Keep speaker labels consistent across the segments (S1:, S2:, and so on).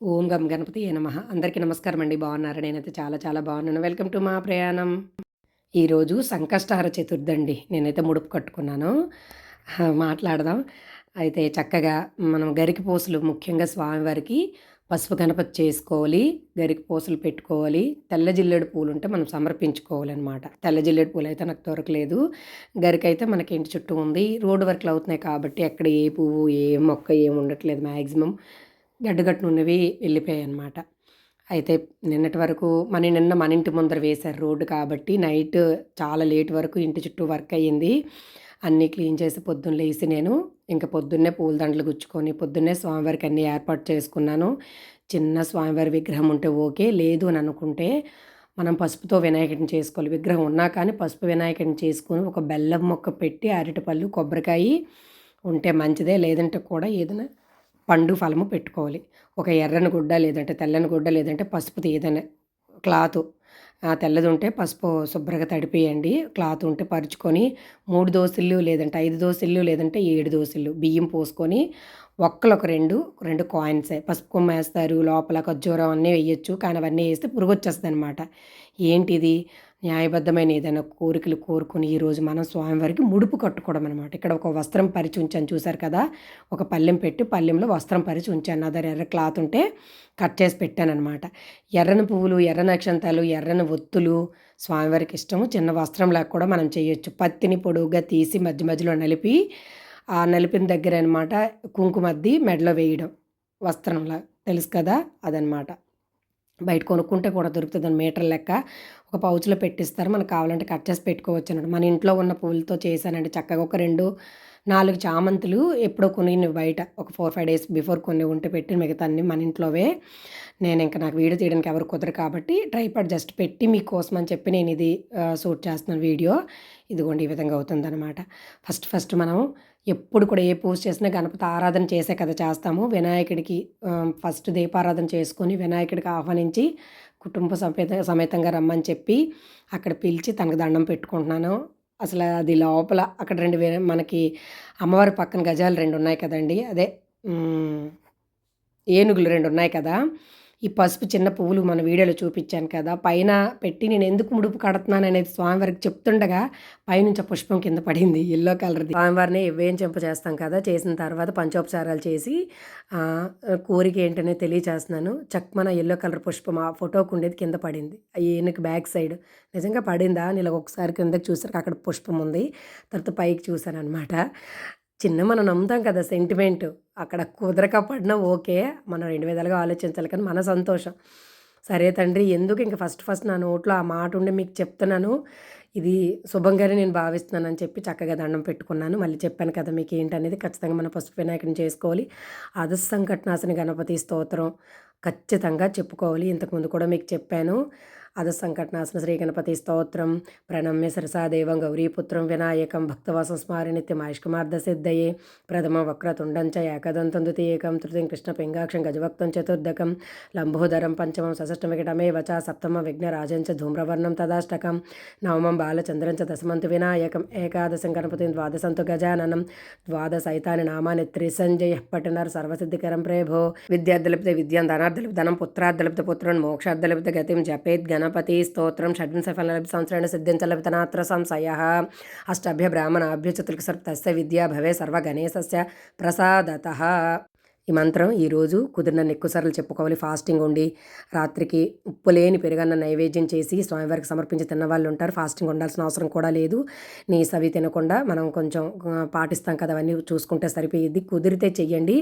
S1: ఓం గం గణపతి ఏ నమ. అందరికీ నమస్కారం అండి బాగున్నారు? నేనైతే చాలా చాలా బాగున్నాను. వెల్కమ్ టు మా ప్రయాణం. ఈరోజు సంకష్టహార చతుర్థి అండి నేనైతే ముడుపు కట్టుకున్నాను. మాట్లాడదాం. అయితే చక్కగా మనం గరికి పూసలు ముఖ్యంగా స్వామివారికి పసుపు గణపతి చేసుకోవాలి. గరికి పూసలు పెట్టుకోవాలి. తెల్ల జిల్లెడు పూలు ఉంటే మనం సమర్పించుకోవాలన్నమాట. తెల్ల జిల్లెడు పూలు అయితే నాకు దొరకలేదు. గరికి అయితే మనకి ఇంటి చుట్టూ ఉంది. రోడ్డు వర్క్లు అవుతున్నాయి కాబట్టి ఎక్కడ ఏ పువ్వు ఏ మొక్క ఏం ఉండట్లేదు మ్యాక్సిమం గడ్డగట్టునున్నవి వెళ్ళిపోయాయి అనమాట అయితే నిన్నటి వరకు మన నిన్న మన ఇంటి ముందర వేశారు రోడ్డు కాబట్టి నైట్ చాలా లేట్ వరకు ఇంటి చుట్టూ వర్క్ అయ్యింది. అన్నీ క్లీన్ చేసి పొద్దున్న లేసి నేను ఇంకా పొద్దున్నే పూలదండలు గుచ్చుకొని పొద్దున్నే స్వామివారికి అన్నీ ఏర్పాటు చేసుకున్నాను. చిన్న స్వామివారి విగ్రహం ఉంటే ఓకే లేదు అని అనుకుంటే మనం పసుపుతో వినాయకుడిని చేసుకోవాలి. విగ్రహం ఉన్నా కానీ పసుపు వినాయకుడిని చేసుకొని ఒక బెల్లం మొక్క పెట్టి అరటిపళ్ళు కొబ్బరికాయ ఉంటే మంచిదే లేదంటే కూడా ఏదైనా పండు ఫలము పెట్టుకోవాలి. ఒక ఎర్రని గుడ్డ లేదంటే తెల్లని గుడ్డ లేదంటే పసుపుది ఏదైనా క్లాత్. తెల్లది ఉంటే పసుపు శుభ్రంగా తడిపేయండి. క్లాత్ ఉంటే పరుచుకొని మూడు దోశలు లేదంటే ఐదు దోశలు లేదంటే ఏడు దోశలు బియ్యం పోసుకొని ఒక్కలు ఒక రెండు రెండు కాయిన్స్. పసుపు కొమ్మ వేస్తారు లోపల ఖర్జూరం అన్నీ వేయచ్చు. కానీ అవన్నీ వేస్తే పురుగు వచ్చేస్తుంది అనమాట ఏంటిది? న్యాయబద్ధమైన ఏదైనా కోరికలు కోరుకుని ఈరోజు మనం స్వామివారికి ముడుపు కట్టుకోవడం అనమాట ఇక్కడ ఒక వస్త్రం పరిచి ఉంచాను చూసారు కదా? ఒక పల్లెం పెట్టి పల్లెంలో వస్త్రం పరిచి ఉంచాను. నా దగ్గర ఎర్ర క్లాత్ ఉంటే కట్ చేసి పెట్టాను అనమాట ఎర్రని పువ్వులు ఎర్ర నక్షంతాలు ఎర్రని ఒత్తులు స్వామివారికి ఇష్టము. చిన్న వస్త్రంలాగా కూడా మనం చేయొచ్చు. పత్తిని పొడుగుగా తీసి మధ్య మధ్యలో నలిపి ఆ నలిపిన దగ్గర అనమాట కుంకుమద్ది మెడలో వేయడం. వస్త్రంలా. తెలుసు కదా? అదనమాట బయట కొనుక్కుంటే కూడా దొరుకుతుంది మీటర్ లెక్క ఒక పౌచ్లో పెట్టిస్తారు. మనకు కావాలంటే కట్ చేసి పెట్టుకోవచ్చు అనమాట మన ఇంట్లో ఉన్న పువ్వులతో చేశానండి. చక్కగా ఒక రెండు నాలుగు చామంతులు ఎప్పుడో కొన్ని బయట. ఒక ఫోర్ ఫైవ్ డేస్ బిఫోర్ కొన్ని ఉంటే పెట్టి మిగతా అన్ని మన ఇంట్లోవే. నేను ఇంకా నాకు వీడియో తీయడానికి ఎవరు కుదరు కాబట్టి ట్రైపాడ్ జస్ట్ పెట్టి మీకోసం అని చెప్పి నేను ఇది షూట్ చేస్తున్నాను వీడియో. ఇదిగోండి ఈ విధంగా అవుతుందన్నమాట. ఫస్ట్ ఫస్ట్ మనం ఎప్పుడు కూడా ఏ పూజ చేసినా గణపతి ఆరాధన చేసే కదా చేస్తాము. వినాయకుడికి ఫస్ట్ దీపారాధన చేసుకొని వినాయకుడికి ఆహ్వానించి కుటుంబ సమేత సమేతంగా రమ్మని చెప్పి అక్కడ పిలిచి తనకు దండం పెట్టుకుంటున్నాను. అసలు అది లోపల అక్కడ రెండు మనకి అమ్మవారి పక్కన గజాలు రెండు ఉన్నాయి కదండి. అదే ఏనుగులు రెండు ఉన్నాయి కదా. ఈ పసుపు చిన్న పువ్వులు మన వీడియోలో చూపించాను కదా. పైన పెట్టి నేను ఎందుకు ముడుపు కడుతున్నాను అనేది స్వామివారికి చెప్తుండగా పైనుంచి ఆ పుష్పం కింద పడింది ఎల్లో కలర్ది స్వామివారిని వేయం చెంప చేస్తాం కదా చేసిన తర్వాత పంచోపచారాలు చేసి కోరిక ఏంటనే తెలియచేస్తున్నాను. చక్మన ఎల్లో కలర్ పుష్పం ఆ ఫోటోకు ఉండేది కింద పడింది. ఈయనకి బ్యాక్ సైడ్ నిజంగా పడిందా? నేను ఒకసారి కిందకి చూసారు అక్కడ పుష్పం ఉంది. తర్వాత పైకి చూసాను అనమాట చిన్న మనం నమ్ముతాం కదా సెంటిమెంట్ అక్కడ కుదరక పడినా ఓకే మనం రెండు విధాలుగా ఆలోచించాలి కానీ మన సంతోషం. సరే తండ్రి ఎందుకు ఇంక ఫస్ట్ ఫస్ట్ నా నోట్లో ఆ మాట ఉండి మీకు చెప్తున్నాను? ఇది శుభంగానే నేను భావిస్తున్నాను అని చెప్పి చక్కగా దండం పెట్టుకున్నాను. మళ్ళీ చెప్పాను కదా మీకు ఏంటనేది ఖచ్చితంగా మన పసుపు వినాయకుని చేసుకోవాలి. అధ కట్నాసని గణపతి స్తోత్రం ఖచ్చితంగా చెప్పుకోవాలి. ఇంతకుముందు కూడా మీకు చెప్పాను. అధసంకటనాశన శ్రీ గణపతి స్తోత్రం. ప్రణమ్య శిరసా దేవం గౌరీపుత్రం వినాయకం భక్తవాసం స్మారి నిత్యం ఆయుష్కుమార్ద సిద్ధయే. ప్రథమ వక్రతుండం చ ఏకదంతం ద్వితీయకం. తృతీయం కృష్ణ పింగాక్షం గజవక్తం చతుర్దకం. లంబోదరం పంచమం సషష్టం వికటమే వచ సప్తమ విఘ్నరాజం చ ధూమ్రవర్ణం తదాష్టకం. నవమం బాలచంద్రం చ దశమంతు వినాయకం. ఏకాదశం గణపతిం ద్వాదశంతు గజాననం. ద్వాదశైతాని నామాని త్రిసంజయ పట్టనర్ సర్వసిద్ధికరం ప్రేభో. విద్యార్థులపిత విద్యం ధనార్థులపి ధనం పుత్రార్థులపిత పుత్రున్ మోక్షార్థులపిత గతిం జపేత్ गणपति स्तोत्र गणपतिस्तोत्रं षड्विंशफलभि संसरेण सिद्धिञ्चलवितनात्र संशय। अष्टभ्य ब्राह्मणाभ्य चतुर्सर्पस्य विद्या भवे सर्वगणेश प्रसादतः। ఈ మంత్రం ఈరోజు కుదిరిన ఎక్కువసార్లు చెప్పుకోవాలి. ఫాస్టింగ్ ఉండి రాత్రికి ఉప్పు లేని పెరుగన్న నైవేద్యం చేసి స్వామివారికి సమర్పించి తిన్నవాళ్ళు ఉంటారు. ఫాస్టింగ్ ఉండాల్సిన అవసరం కూడా లేదు. నీ సవి తినకుండా మనం కొంచెం పాటిస్తాం కదా అవన్నీ చూసుకుంటే సరిపోయేది. కుదిరితే చెయ్యండి.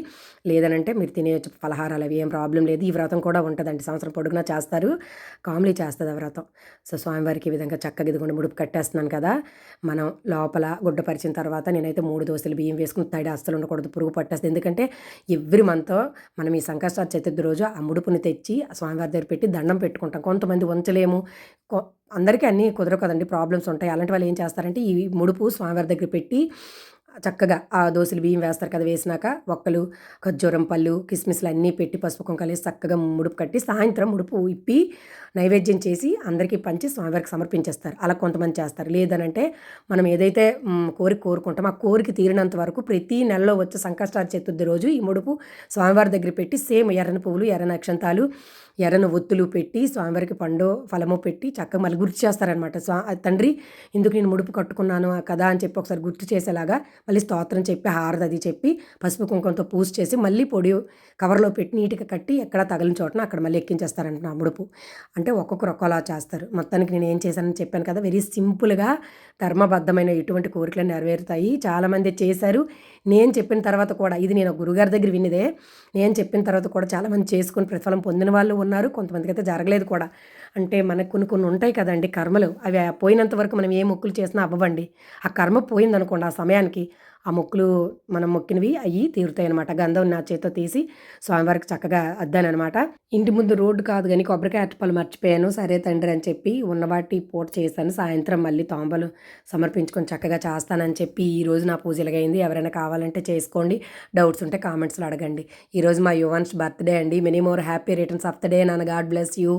S1: లేదనంటే మీరు తినే ఫలహారాలు అవి ఏం ప్రాబ్లం లేదు. ఈ వ్రతం కూడా ఉంటుందండి. సంవత్సరం పొడుగునా చేస్తారు. కామ్లీ చేస్తుంది ఆ వ్రతం. సో స్వామివారికి ఈ విధంగా చక్కగా ఇదిగోండి ముడుపు కట్టేస్తున్నాను కదా. మనం లోపల గుడ్డ పరిచిన తర్వాత నేనైతే మూడు దోశలు బియ్యం వేసుకుని తడి అస్సలు ఉండకూడదు. పురుగు పట్టేస్తుంది. ఎందుకంటే ఎవ్రీ మంత్ మనం ఈ సంకష్ట చతుర్థి రోజు ఆ ముడుపుని తెచ్చి ఆ స్వామివారి దగ్గర పెట్టి దండం పెట్టుకుంటాం. కొంతమంది ఉంచలేము అందరికీ అన్నీ కుదరవు కదండి. ప్రాబ్లమ్స్ ఉంటాయి. అలాంటి వాళ్ళు ఏం చేస్తారంటే ఈ ముడుపు స్వామివారి దగ్గర పెట్టి చక్కగా ఆ దోశలు బియ్యం వేస్తారు కదా వేసినాక ఒక్కలు ఖర్జూరం పళ్ళు కిస్మిస్లు అన్నీ పెట్టి పసుపు కుంకాలు చక్కగా ముడుపు కట్టి సాయంత్రం ముడుపు ఇప్పి నైవేద్యం చేసి అందరికీ పంచి స్వామివారికి సమర్పించేస్తారు. అలా కొంతమంది చేస్తారు. లేదనంటే మనం ఏదైతే కోరిక కోరుకుంటామో ఆ కోరిక తీరినంత వరకు ప్రతి నెలలో వచ్చే సంకష్టాల చతుర్థి రోజు ఈ ముడుపు స్వామివారి దగ్గర పెట్టి సేమ్ ఎర్రని పువ్వులు ఎర్రని అక్షంతాలు ఎర్రని ఒత్తులు పెట్టి స్వామివారికి పండు ఫలము పెట్టి చక్కగా మళ్ళీ గుర్తు చేస్తారనమాట స్వా తండ్రి ఇందుకు నేను ముడుపు కట్టుకున్నాను కదా అని చెప్పి ఒకసారి గుర్తు చేసేలాగా మళ్ళీ స్తోత్రం చెప్పి హారది అది చెప్పి పసుపు కుంకుమతో పూజ చేసి మళ్ళీ పొడి కవర్లో పెట్టి నీట్గా కట్టి ఎక్కడ తగిలిన చోటన అక్కడ మళ్ళీ ఎక్కించేస్తారంట నా ముడుపు. అంటే ఒక్కొక్కరు ఒక్కోలా చేస్తారు. మొత్తానికి నేను ఏం చేశానని చెప్పాను కదా వెరీ సింపుల్గా ధర్మబద్ధమైన ఎటువంటి కోరికలు నెరవేరుతాయి. చాలామంది చేశారు. నేను చెప్పిన తర్వాత కూడా ఇది నేను గురుగారి దగ్గర విన్నదే. నేను చెప్పిన తర్వాత కూడా చాలామంది చేసుకుని ప్రతిఫలం పొందిన వాళ్ళు ఉన్నారు. కొంతమందికి అయితే జరగలేదు కూడా. అంటే మనకు కొన్ని కొన్ని ఉంటాయి కదండి కర్మలు. అవి పోయినంత వరకు మనం ఏ మొక్కులు చేసినా అవ్వండి ఆ కర్మ పోయిందనుకోండి ఆ సమయానికి ఆ మొక్కులు మనం మొక్కినవి అవి తీరుతాయి అనమాట గంధం నా చేతితో తీసి స్వామివారికి చక్కగా అద్దానమాట ఇంటి ముందు రోడ్డు కాదు కానీ కొబ్బరికాయ అట్టపాలు మర్చిపోయాను. సరే తండ్రి అని చెప్పి ఉన్నవాటి పూట చేశాను. సాయంత్రం మళ్ళీ తాంబలు సమర్పించుకొని చక్కగా చేస్తానని చెప్పి ఈ రోజు నా పూజ ఇలాగైంది. ఎవరైనా కావాలంటే చేసుకోండి. డౌట్స్ ఉంటే కామెంట్స్లో అడగండి. ఈరోజు మా యువన్స్ బర్త్డే అండి. Many more happy returns of the day నాన్న. God bless you.